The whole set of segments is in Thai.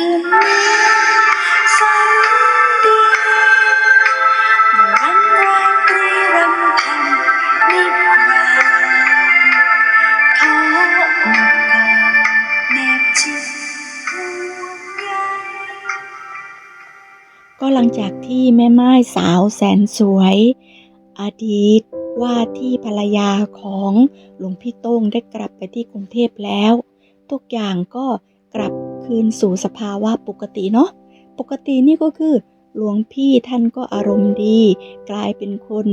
คืนนี้ฝันดีเมื่อวันราตรีรำพันนิรันดร์ขอโอกอดแนบชิดห่วงใย ก็หลังจากที่แม่ไม้สาวแสนสวย อดีตว่าที่ภรรยาของหลวงพี่โต้งได้กลับไปที่กรุงเทพแล้ว ทุกอย่างก็กลับ คืนสู่สภาวะปกติเนาะปกตินี่ก็คือหลวงพี่ท่านก็อารมณ์ดี กลายเป็นคน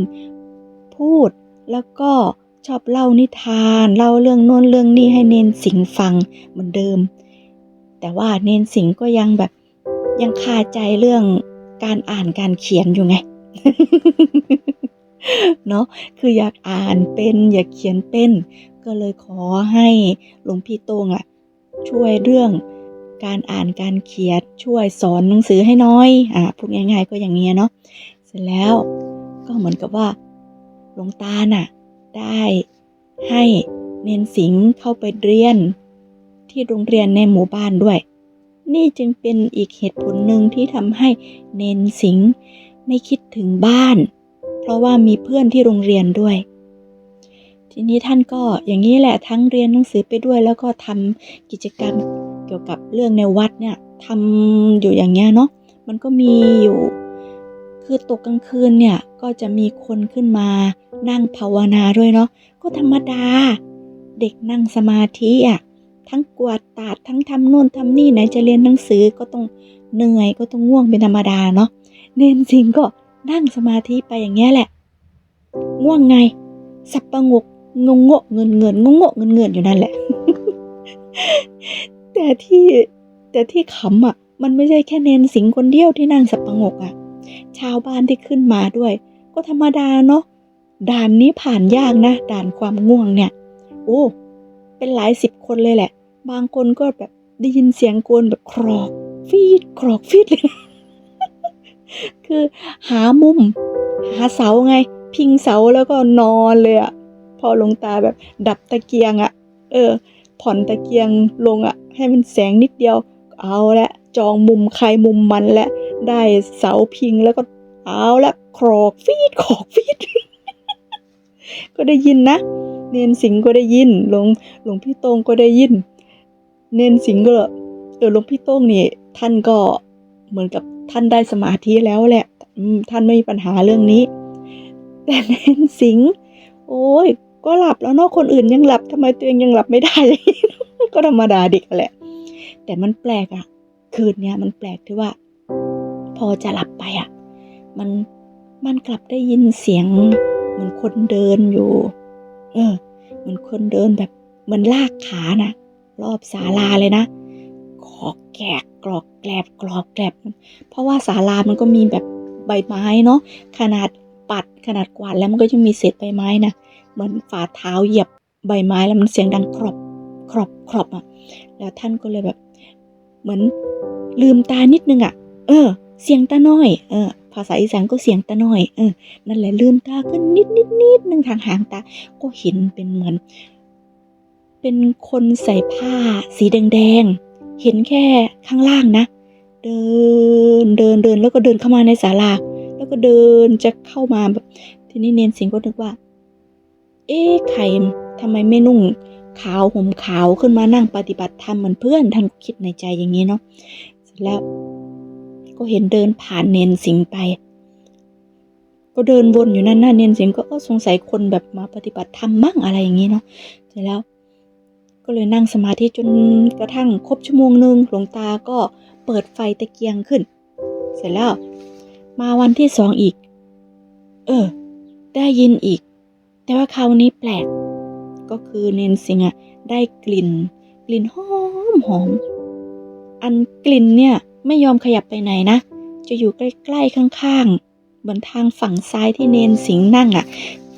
พูดแล้วก็ชอบเล่านิทานเล่าเรื่องโน้นเรื่องนี้ให้เนนสิงฟังเหมือนเดิม แต่ว่าเนนสิงก็ยังแบบยังคาใจเรื่องการอ่านการเขียนอยู่ไงเนาะคืออยากอ่านเป็นอยากเขียนเป็น ก็เลยขอให้หลวงพี่โต้งอะช่วยเรื่อง การอ่านการเขียนช่วยสอนหนังสือให้น้อยอ่าพูดง่าย ๆ ก็อย่างเงี้ยเนาะเสร็จแล้วก็เหมือนกับว่าหลวงตาน่ะได้ให้เนนสิงเข้าไปเรียนที่โรงเรียนในหมู่บ้านด้วย นี่จึงเป็นอีกเหตุผลหนึ่งที่ทำให้เนนสิงไม่คิดถึงบ้าน เพราะว่ามีเพื่อนที่โรงเรียนด้วย ทีนี้ท่านก็อย่างนี้แหละทั้งเรียนหนังสือไปด้วย แล้วก็ทำกิจกรรม เกี่ยวกับเรื่องในวัดเนี่ยทำอยู่อย่างเงี้ยเนาะมันก็มีอยู่ คือตกกลางคืนเนี่ยก็จะมีคนขึ้นมานั่งภาวนาด้วยเนาะก็ธรรมดา เด็กนั่งสมาธิอะทั้งกวาดตาดทั้งทำโน่นทำนี่ไหนจะเรียนหนังสือก็ต้องเหนื่อยก็ต้องง่วงเป็นธรรมดาเนาะเนนสิงก็นั่งสมาธิไปอย่างเงี้ยแหละ ง่วงไง สับประงกงงโงเงินเงินงงโงเงินเงินอยู่นั่นแหละ แต่ที่แต่ที่ขำอะ มันไม่ใช่แค่เนนสิงคนเดียวที่นั่งสับประงกอะ ชาวบ้านที่ขึ้นมาด้วย ก็ธรรมดาเนาะด่านนี้ผ่านยากนะ ด่านความง่วงเนี่ย โอ้เป็นหลายสิบคนเลยแหละ บางคนก็แบบได้ยินเสียงโกนแบบครอก ฟีดครอกฟีดเลย คือหามุม หาเสาไง พิงเสาแล้วก็นอนเลยอะพอลงตาแบบดับตะเกียงอะเออ ผ่อนตะเกียงลงอะให้มันแสงนิดเดียวเอาละจองมุมใครมุมมันและได้เสาพิงแล้วก็เอาละครอกฟีดครอกฟีดก็ได้ยินนะ เนนสิงห์ก็ได้ยินหลวงหลวงพี่โต้งก็ได้ยิน เนนสิงห์ก็เออหลวงพี่โต้งนี่ท่านก็เหมือนกับท่านได้สมาธิแล้วแหละท่านไม่มีปัญหาเรื่องนี้ แต่เนนสิงห์โอ้ย ก็หลับแล้วเนาะคนอื่นยังหลับทำไมตัวเองยังหลับไม่ได้ ก็ธรรมดาเด็กแหละ แต่มันแปลกอะคืนเนี้ยมันแปลกที่ว่า พอจะหลับไปอะมันมันกลับได้ยินเสียง เหมือนคนเดินอยู่ เออเหมือนคนเดินแบบเหมือนลากขานะรอบศาลาเลยนะกรอกแกกกรอกแกลบกรอกแกลบเพราะว่าศาลามันก็มีแบบใบไม้เนาะขนาด ปัดขนาดกวาดแล้วมันก็จะมีเศษใบไม้นะเหมือนฝ่าเท้าเหยียบใบไม้แล้วมันเสียงดังครอบครอบครอบอะ แล้วท่านก็เลยแบบ เหมือนลืมตานิดนึงอะ เออ เสียงตาน้อย เออ ภาษาอีสานก็เสียงตาน้อย เออ นั่นแหละลืมตาขึ้นนิดนิดนิดนึงทางหางตา ก็เห็นเป็นเหมือน เป็นคนใส่ผ้า สีแดงๆ เห็นแค่ข้างล่างนะ เดินเดินเดินแล้วก็เดินเข้ามาในศาลา แล้วก็เดินจะเข้ามาแบบทีนี้เนนสิงห์ก็นึกว่า เอ๊ะใครทำไมไม่นุ่งขาวห่มขาวขึ้นมานั่งปฏิบัติธรรมเหมือนเพื่อนท่านคิดในใจอย่างนี้เนาะเสร็จแล้วก็เห็นเดินผ่านเนนสิงห์ไป ก็เดินวนอยู่นั่นน่ะเนนสิงห์ก็สงสัยคนแบบมาปฏิบัติธรรมมั่งอะไรอย่างนี้เนาะเสร็จแล้ว ก็เลยนั่งสมาธิจนกระทั่งครบชั่วโมงหนึ่งหลวงตาก็เปิดไฟตะเกียงขึ้น เสร็จแล้ว มาวันที่สองอีก เออ ได้ยินอีก แต่ว่าคราวนี้แปลก ก็คือเนนสิงห์อะได้กลิ่น กลิ่นหอมหอม อันกลิ่นเนี่ยไม่ยอมขยับไปไหนนะ จะอยู่ใกล้ๆข้างๆ เหมือนทางฝั่งซ้ายที่เนนสิงห์นั่งอะ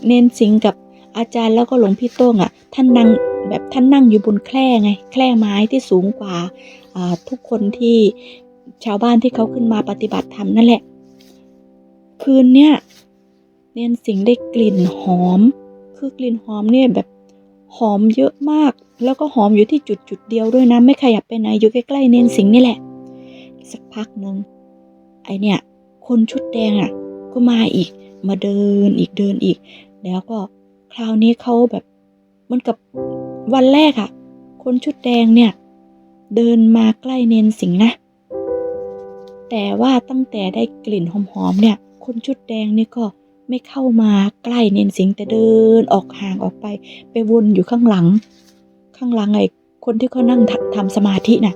เนนสิงห์กับอาจารย์แล้วก็หลวงพี่โต้งอะ่ะ ท่านนั่งแบบท่านนั่งอยู่บนแคร่ไง แคร่ไม้ที่สูงกว่าทุกคนที่ชาวบ้านที่เขาขึ้นมาปฏิบัติธรรมนั่นแหละ คืนเนี่ยเนนสิงได้กลิ่นหอม คือกลิ่นหอมเนี่ยแบบหอมเยอะมาก แล้วก็หอมอยู่ที่จุดจุดเดียวด้วยนะไม่ขยับไปไหนอยู่ใกล้ๆเนนสิงนี่แหละ สักพักหนึ่งไอเนี่ย คนชุดแดงอะ ก็มาอีกมาเดินอีกเดินอีก แล้วก็คราวนี้เขาแบบมันกับวันแรกอะคนชุดแดงเนี่ย เดินมาใกล้เนนสิงนะ แต่ว่าตั้งแต่ได้กลิ่นหอมๆเนี่ย คนชุดแดงนี่ก็ไม่เข้ามาใกล้เนนสิงแต่เดินออกห่างออกไป ไปวนอยู่ข้างหลัง ข้างหลังไอ้คนที่เขานั่งทำทำสมาธิน่ะ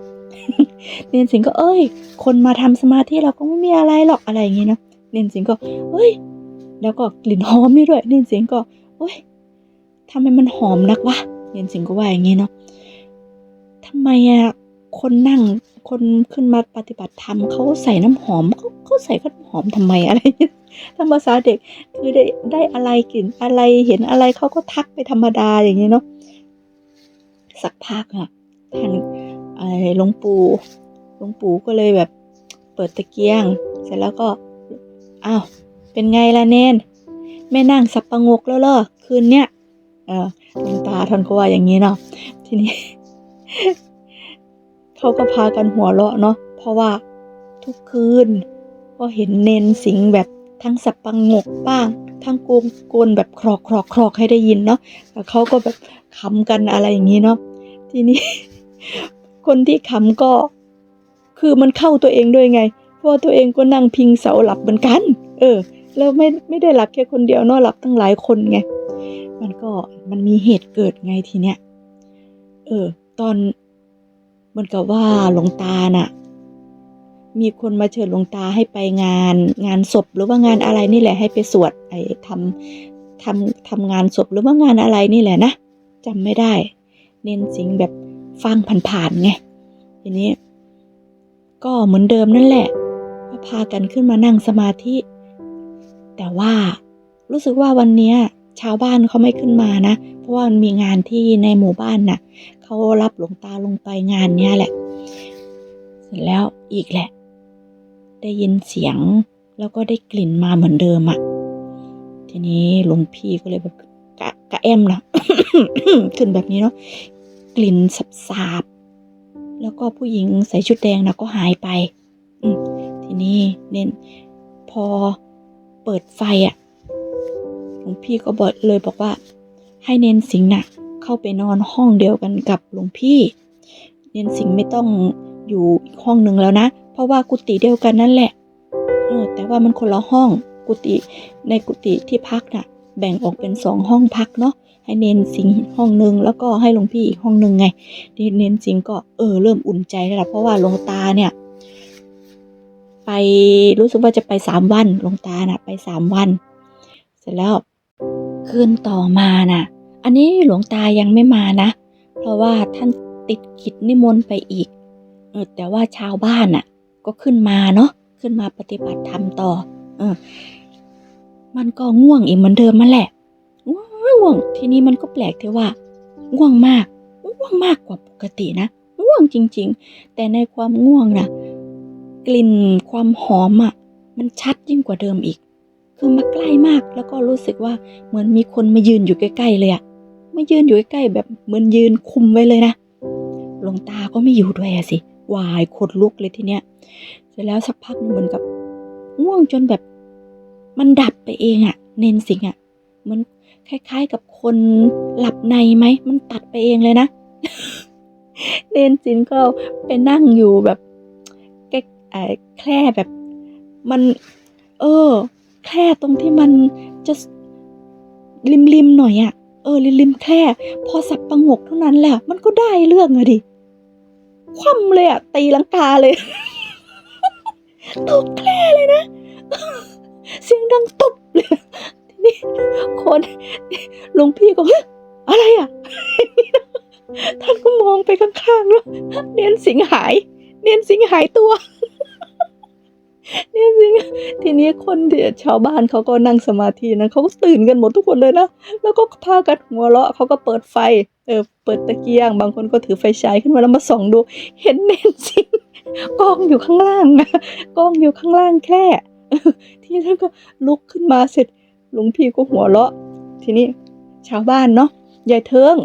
เนนสิงก็เอ้ย คนมาทำสมาธิเราก็ไม่มีอะไรหรอกอะไรอย่างงี้เนะเนนสิงก็เอ้ย แล้วก็กลิ่นหอมนี่ด้วยเนนสิงก็เอ้ยทำไมมันหอมนักวะเนนสิงก็ว่าอย่างงี้เนาะทำไมอะคนนั่ง คนขึ้นมาปฏิบัติธรรมเขาใส่น้ำหอมเขาเขาใส่น้ำหอมทำไมอะไรอย่างนี้ธรรมภาเด็กคือได้ได้อะไรกลิ่นอะไรเห็นอะไรเขาก็ทักไปธรรมดาอย่างงี้เนาะสักพักอะท่านไอ้หลวงปู่หลวงปู่ก็เลยแบบเปิดตะเกียง เสร็จแล้วก็อ้าวเป็นไงล่ะเนนแม่นั่งสับประงกแล้วเหรอคืนเนี้ยเออหลวงตาท่านก็ว่าอย่างนี้เนาะทีนี้ เขาก็พากันหัวเราะเนาะเพราะว่าทุกคืน ก็เห็นเนนสิงแบบทั้งสับประงกบ้าง ทั้งโกงโกนแบบครอกครอกครอกให้ได้ยินเนาะแต่เขาก็แบบขำกันอะไรอย่างนี้เนาะทีนี้ คนที่ขำก็ คือมันเข้าตัวเองด้วยไง เพราะตัวเองก็นั่งพิงเสาหลับเหมือนกัน เออ แล้วไม่ไม่ได้หลับแค่คนเดียวเนาะหลับตั้งหลายคนไงมันก็มันมีเหตุเกิดไงทีเนี้ยเออ ตอน เหมันกับว่าหลวงตาน่ะ มีคนมาเชิญหลวงตาให้ไปงาน งานศพหรือว่างานอะไรนี่แหละให้ไปสวดไอ้ทำทำทำงานศพหรือว่างานอะไรนี่แหละนะจำไม่ได้ เน้นสิงแบบฟังผ่านๆไงทีนี้ ก็เหมือนเดิมนั่นแหละก็พากันขึ้นมานั่งสมาธิ แต่ว่ารู้สึกว่าวันนี้ชาวบ้านเขาไม่ขึ้นมานะ เพราะว่ามันมีงานที่ในหมู่บ้านน่ะ เขารับหลวงตาลงไปงานเนี้ยแหละ เสร็จแล้วอีกแหละ ได้ยินเสียงแล้วก็ได้กลิ่นมาเหมือนเดิมอะ่ะ ทีนี้หลวงพี่ก็เลยแบบกะกะแอมนะขึ้นแบบนี้เนาะกลิ่นสับสาบแล้วก็ผู้หญิงใส่ชุดแดงนะก็หายไปทีนี้เน้นพอเปิดไฟอะ่ะหลวงพี่ก็บอกเลยบอกว่า ให้เน้นสิงหน่ะ เข้าไปนอนห้องเดียวกันกับหลวงพี่ เน้นสิงไม่ต้องอยู่อีกห้องหนึ่งแล้วนะ เพราะว่ากุฏิเดียวกันนั่นแหละเออแต่ว่ามันคนละห้องกุฏิในกุฏิที่พักน่ะ แบ่งออกเป็นสองห้องพักเนาะให้เนนสิงห้องหนึ่งแล้วก็ให้หลวงพี่อีกห้องหนึ่งไงทีเนนสิงก็เออเริ่มอุ่นใจแล้วละเพราะว่าหลวงตาเนี่ย ไปรู้สึกว่าจะไปสามวันหลวงตาน่ะ ไปสามวัน เสร็จแล้วคืนต่อมาน่ะ อันนี้หลวงตายังไม่มานะ เพราะว่าท่านติดกิจนิมนต์ไปอีกเออแต่ว่าชาวบ้านน่ะ ก็ขึ้นมาเนาะขึ้นมาปฏิบัติธรรมต่อ เออ มันก็ง่วงอีกเหมือนเดิมมาแหละง่วงทีนี้มันก็แปลกที่ว่าง่วงมากง่วงมากกว่าปกตินะง่วงจริง ๆ แต่ในความง่วงน่ะ กลิ่นความหอมอะ มันชัดยิ่งกว่าเดิมอีก คือมาใกล้มากแล้วก็รู้สึกว่าเหมือนมีคนมายืนอยู่ใกล้ๆเลยอะ มายืนอยู่ใกล้แบบเหมือนยืนคุมไว้เลยนะหลวงตาก็ไม่อยู่ด้วยอะสิวายขนลุกเลยทีเนี้ยเสร็จแล้วสักพักเหมือนกับง่วงจนแบบมันดับไปเองอะเนนสิงอะเหมือนคล้ายๆกับคนหลับในไหมมันตัดไปเองเลยนะเนนสิงก็ไปนั่งอยู่แบบแกไอ้แคร่แบบมัน เออ แคร่ตรงที่มันจะริมริมๆหน่อยอะ เออริมริมแค่พอสับประงกเท่านั้นแหละมันก็ได้เรื่องอะดิ คว่ำเลยอะตีลังกาเลยตกแคร่เลยนะ เสียงดังตบเลยทีนี้คนหลวงพี่ก็เฮ้ยอะไรอะท่านก็มองไปข้างๆแล้วเนียนสิงหาย เนียนสิงหายตัว นียนสิงทีนี้คนเดียชาวบ้านเขาก็นั่งสมาธินะเขาก็ตื่นกันหมดทุกคนเลยนะ แล้วก็พากันหัวเราะเขาก็เปิดไฟ เออ เปิดตะเกียง บางคนก็ถือไฟฉายขึ้นมาแล้วมาส่องดู เห็นเนนสิงกองอยู่ข้างล่างนะกองอยู่ข้างล่างแค่ทีนี้ท่านก็ลุกขึ้นมาเสร็จหลวงพี่ก็หัวเราะ ทีนี้ชาวบ้านเนาะยายเทิง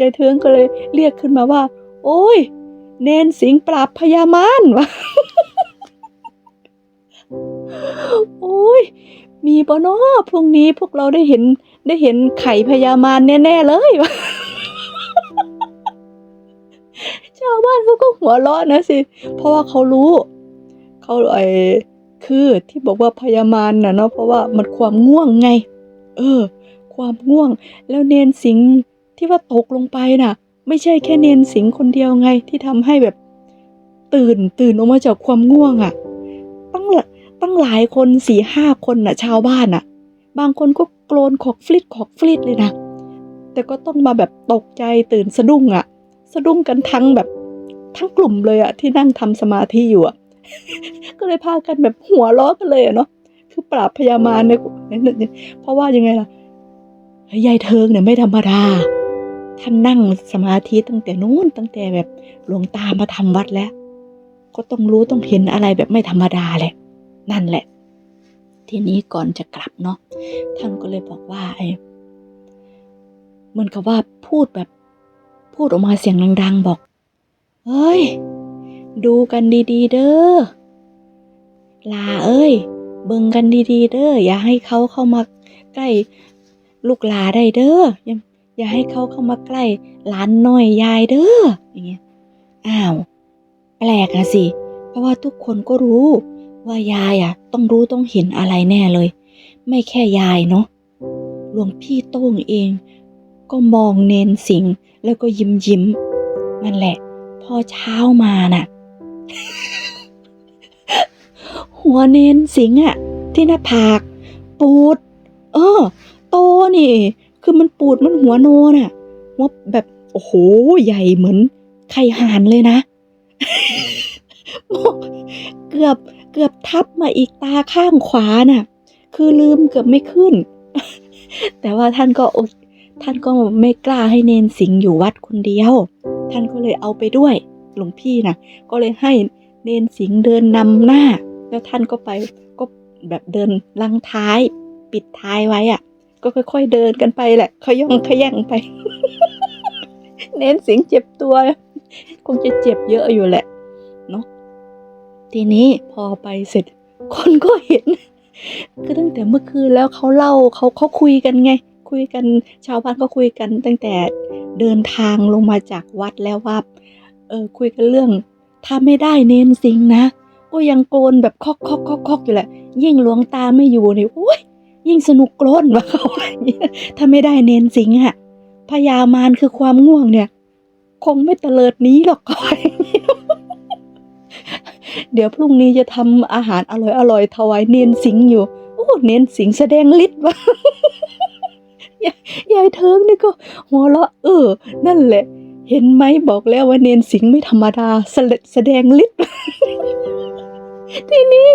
ยายเทิงก็เลยเรียกขึ้นมาว่า โอ้ย เนนสิงปราบพญามารวะ โอ้ย มีปะเนาะพรุ่งนี้พวกเราได้เห็นได้เห็นไข่พญามารแน่ ๆ เลยวะชาวบ้านเขาก็หัวเราะนะสิ เพราะว่าเขารู้ เขาไอ้คือที่บอกว่าพญามารน่ะเนาะเพราะว่ามันความง่วงไง เออ ความง่วง แล้วเนนสิงห์ที่ว่าตกลงไปน่ะ ไม่ใช่แค่เนนสิงห์คนเดียวไงที่ทำให้แบบ ตื่นตื่นออกมาจากความง่วงอะ่ะตั้งหลาย ตั้งหลายคนสี่ห้าคนน่ะ ชาวบ้านน่ะ บางคนก็โกรนขอกฟลิดขอกฟลิดเลยนะ แต่ก็ต้องมาแบบตกใจตื่นสะดุ้งอะ่ะ สะดุ้งกันทั้งแบบทั้งกลุ่มเลยอะ่ะที่นั่งทำสมาธิอยู่อะ่ะ ก็เลยพากันแบบหัวล้อกันเลยอะเนาะ คือปราบพยามารเนี่ยเพราะว่ายังไงล่ะยายเทิงเนี่ยไม่ธรรมดา ท่านนั่งสมาธิตั้งแต่นู้นตั้งแต่แบบหลวงตามาทำวัดแล้ว ก็ต้องรู้ต้องเห็นอะไรแบบไม่ธรรมดาแหละ นั่นแหละ ทีนี้ก่อนจะกลับเนาะท่านก็เลยบอกว่าไอ้เหมือนกับว่าพูดแบบพูดออกมาเสียงดัง ๆ บอกเฮ้ย ดูกันดีๆ เด้อ ลาเอ้ย เบิ่งกันดีๆ เด้อ อย่าให้เขาเข้ามาใกล้ลูกหลาได้เด้ออย่าอย่าให้เขาเข้ามาใกล้หลานน้อยยายเด้อ อย่างเงี้ย อ้าว แปลกอะสิ เพราะว่าทุกคนก็รู้ ว่ายายอะต้องรู้ต้องเห็นอะไรแน่เลย ไม่แค่ยายเนาะหลวงพี่โต้งเอง ก็มองเนนสิงแล้วก็ยิ้มยิ้มนั่นแหละ พอเช้ามาน่ะ หัวเนนสิงอะที่หน้าผากปูด เออ โตนี่ คือมันปูดมันหัวโนน่ะหัวแบบโอ้โห ใหญ่เหมือนไข่ห่านเลยนะ เกือบ เกือบทับมาอีกตาข้างขวาน่ะ คือลืมเกือบไม่ขึ้น แต่ว่าท่านก็อดท่านก็ไม่กล้าให้เนนสิงห์อยู่วัดคนเดียว ท่านก็เลยเอาไปด้วยหลวงพี่น่ะ ก็เลยให้เนนสิงห์เดินนำหน้า แล้วท่านก็ไปก็แบบเดินลังท้าย ปิดท้ายไว้อะก็ค่อยๆเดินกันไปแหละขย่องขย่งไป เน้นสียงเจ็บตัว คงจะเจ็บเยอะอยู่แหละ ทีนี้พอไปเสร็จ คนก็เห็น คือตั้งแต่เมื่อคืนแล้วเขาเล่าเขาเขาคุยกันไง คุยกันชาวบ้านก็คุยกัน ตั้งแต่เดินทางลงมาจากวัดแล้วว่าเออคุยกันเรื่อง ถ้าไม่ได้เน้นสิงนะ ก็ยังโกนแบบคอกคอกคอกคอกอยู่แหละ ยิ่งหลวงตาไม่อยู่นี่โอ้ยยิ่งสนุกกล้นว่าเขาถ้าไม่ได้เน้นสิงอะพญามารคือความง่วงเนี่ย คงไม่เตลิดนี้หรอกก่อน เดี๋ยวพรุ่งนี้จะทำอาหารอร่อยอร่อยๆถวายเน้นสิงอยู่ โอ้เน้นสิงแสดงฤทธิ์วะยายเทิงนี่ก็หัวเราะเออ นั่นแหละ เห็นไหมบอกแล้วว่าเนนสิงไม่ธรรมดาแสลแสดงฤทธิ์ทีนี้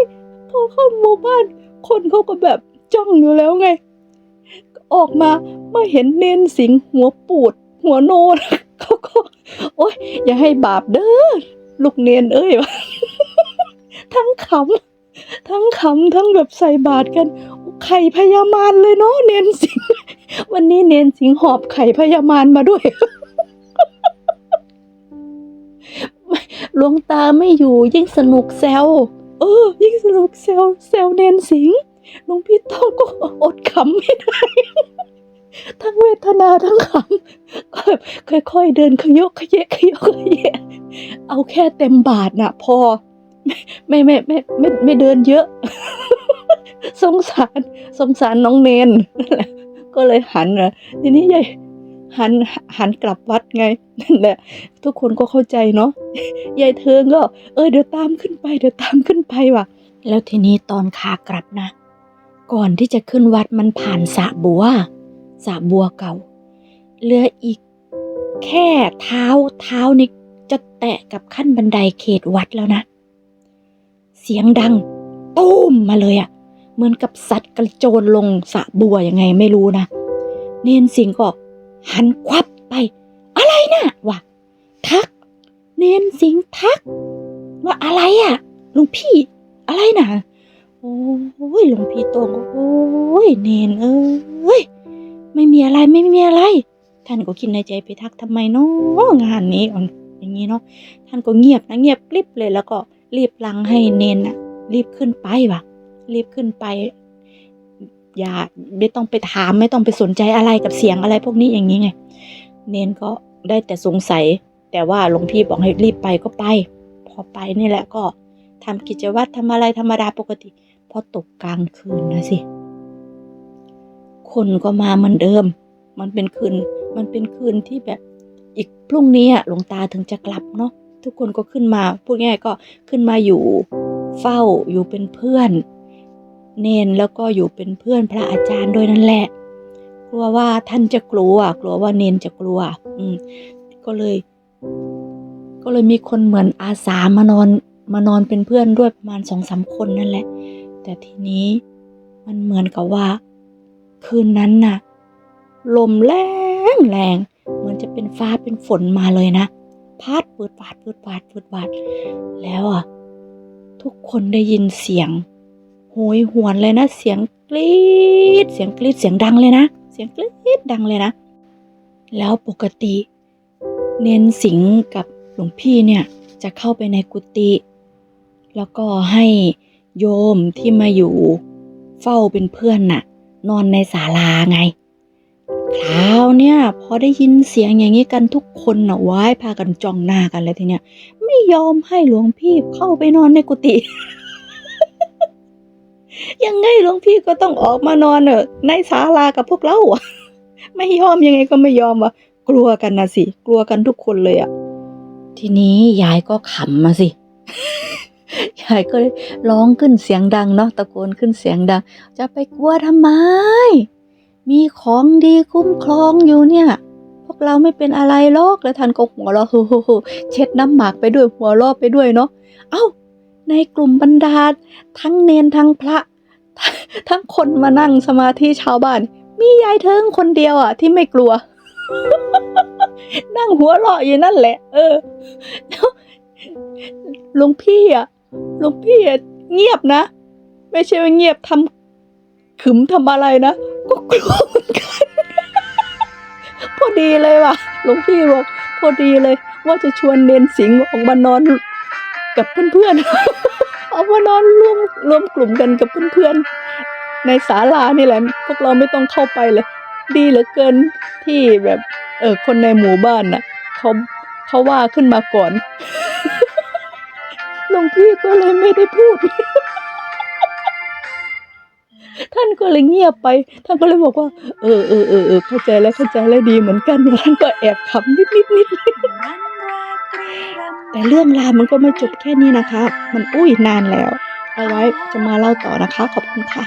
พอเข้าหมู่บ้าน คนเขาก็แบบจ้องอยู่แล้วไง ออกมามื่อเห็นเนนสิงห์หัวปูด หัวโนนเขาก็ โอ๊ยอย่าให้บาปเด้อลูกเนนเอ้ยวะ ทั้งขำทั้งขำทั้งแบบใส่บาตรกัน ไข่พญามารเลยเนาะเนนสิงห์วันนี้เนนสิงห์หอบไข่พญามารมาด้วยหลวงตาไม่อยู่ยิ่งสนุกแซวเออ ยิ่งสนุกแซวแซวเนนสิงห์หลวงพี่ต้องก็อดขำไม่ได้ทั้งเวทนาทั้งขำก็แบบค่อยๆเดินขยกขยะขยกขยะเอาแค่เต็มบาทน่ะพอ ไม่ไม่ไม่ไม่ไม่เดินเยอะ สงสารสงสารน้องเนนนั่นแหละก็เลยหันนะทีนี้ยายหันหันกลับวัดไงนั่นแหละ ทุกคนก็เข้าใจเนาะยายเทิงก็ เออเดี๋ยวตามขึ้นไปเดี๋ยวตามขึ้นไปว่ะ แล้วทีนี้ตอนขากลับนะ ก่อนที่จะขึ้นวัดมันผ่านสระบัวสระบัวเก่าเหลืออีกแค่เท้าเท้านี่จะแตะกับขั้นบันไดเขตวัดแล้วนะ เสียงดังตุ้มมาเลยอะ่ะ เหมือนกับสัตว์กระโจนลงสะบัวยังไงไม่รู้นะ เนนสิงห์ก็หันควับไป อะไรนะวะทัก เนนสิงห์ทัก ว่าอะไรอะ่ะหลวงพี่อะไรนะโอ้ยหลวงพี่โตงก็โอ้ยเนนเอ้ยไม่มีอะไรไม่มีอะไร ท่านก็คิดในใจไปทักทำไมเนาะงานนี้อ่อนอย่างนี้เนาะท่านก็เงียบนะเงียบกริบเลยแล้วก็ รีบลังให้เนนน่ะรีบขึ้นไปวะรีบขึ้นไป อย่าไม่ต้องไปถามไม่ต้องไปสนใจอะไรกับเสียงอะไรพวกนี้อย่างนี้ไง เนนก็ได้แต่สงสัย แต่ว่าหลวงพี่บอกให้รีบไปก็ไป พอไปนี่แหละก็ทำกิจวัตรทำอะไรธรรมดาปกติ พอตกกลางคืนนะสิ คนก็มาเหมือนเดิม มันเป็นคืน มันเป็นคืนที่แบบอีกพรุ่งนี้อะหลวงตาถึงจะกลับเนาะ ทุกคนก็ขึ้นมาพูดง่ายๆก็ขึ้นมาอยู่เฝ้าอยู่เป็นเพื่อน เนนแล้วก็อยู่เป็นเพื่อนพระอาจารย์ด้วยนั่นแหละ กลัวว่าท่านจะกลัว กลัวว่าเนนจะกลัว อืมก็เลย ก็เลยมีคนเหมือนอาสามานอนมานอนเป็นเพื่อนด้วยประมาณสองสามคนนั่นแหละ แต่ทีนี้มันเหมือนกับว่า คืนนั้นน่ะ ลมแรงแรงเหมือนจะเป็นฟ้าเป็นฝนมาเลยนะ พัดปืดปาดปืดปาดปืดปาดแล้วอะ ทุกคนได้ยินเสียงโหยหวนเลยนะ เสียงกรีดเสียงกรีดเสียงดังเลยนะ เสียงกรีดดังเลยนะ แล้วปกติ เน้นสิงกับหลวงพี่เนี่ยจะเข้าไปในกุฏิแล้วก็ให้โยมที่มาอยู่เฝ้าเป็นเพื่อนน่ะ นอนในศาลาไง คราวเนี่ยพอได้ยินเสียงอย่างนี้กันทุกคนน่ะว้ายพากันจ้องหน้ากันเลยทีเนี้ยไม่ยอมให้หลวงพี่เข้าไปนอนในกุฏิยังไงหลวงพี่ก็ต้องออกมานอนเนอะในศาลากับพวกเราอะไม่ยอมยังไงก็ไม่ยอมวะกลัวกันนะสิ กลัวกันทุกคนเลยอะทีนี้ยายก็ขำมาสิยายก็เลยร้องขึ้นเสียงดังเนาะตะโกนขึ้นเสียงดัง จะไปกลัวทำไม มีของดีคุ้มครองอยู่เนี่ย พวกเราไม่เป็นอะไรหรอกแล้วท่านก็หัวเราะโฮเช็ดน้ำหมากไปด้วยหัวเราะไปด้วยเนาะเอ้า ในกลุ่มบรรดาทั้งเนนทั้งพระ ทั้งคนมานั่งสมาธิชาวบ้าน มียายเทิงคนเดียวอะ ที่ไม่กลัว นั่งหัวเราะอยู่นั่นแหละ เออล้วหลวงพี่อะหลวงพี่เงียบนะ ไม่ใช่ว่าเงียบทำขึมทำอะไรนะ ก็กลัวเหมือนกัน พอดีเลยว่ะหลวงพี่บอกพอดีเลย ว่าจะชวนเนนสิงห์ออกมานอนกับเพื่อนๆออกมานอนร่วมรวมกลุ่มกันกับเพื่อนๆในศาลานี่แหละ พวกเราไม่ต้องเข้าไปเลย ดีเหลือเกินที่แบบเออคนในหมู่บ้านน่ะเขาเขาว่าขึ้นมาก่อนหลวงพี่ก็เลยไม่ได้พูด ท่านก็เลยเงียบไป ท่านก็เลยบอกว่า เออเออเออเออเข้าใจแล้วเข้าใจแล้วดีเหมือนกันท่านก็แอบขำนิดนิดนิดนั้นราตรีรำแต่เรื่องราวมันก็ไม่จบแค่นี้นะคะ มันอุ้ยนานแล้ว เอาไว้จะมาเล่าต่อนะคะ ขอบคุณค่ะ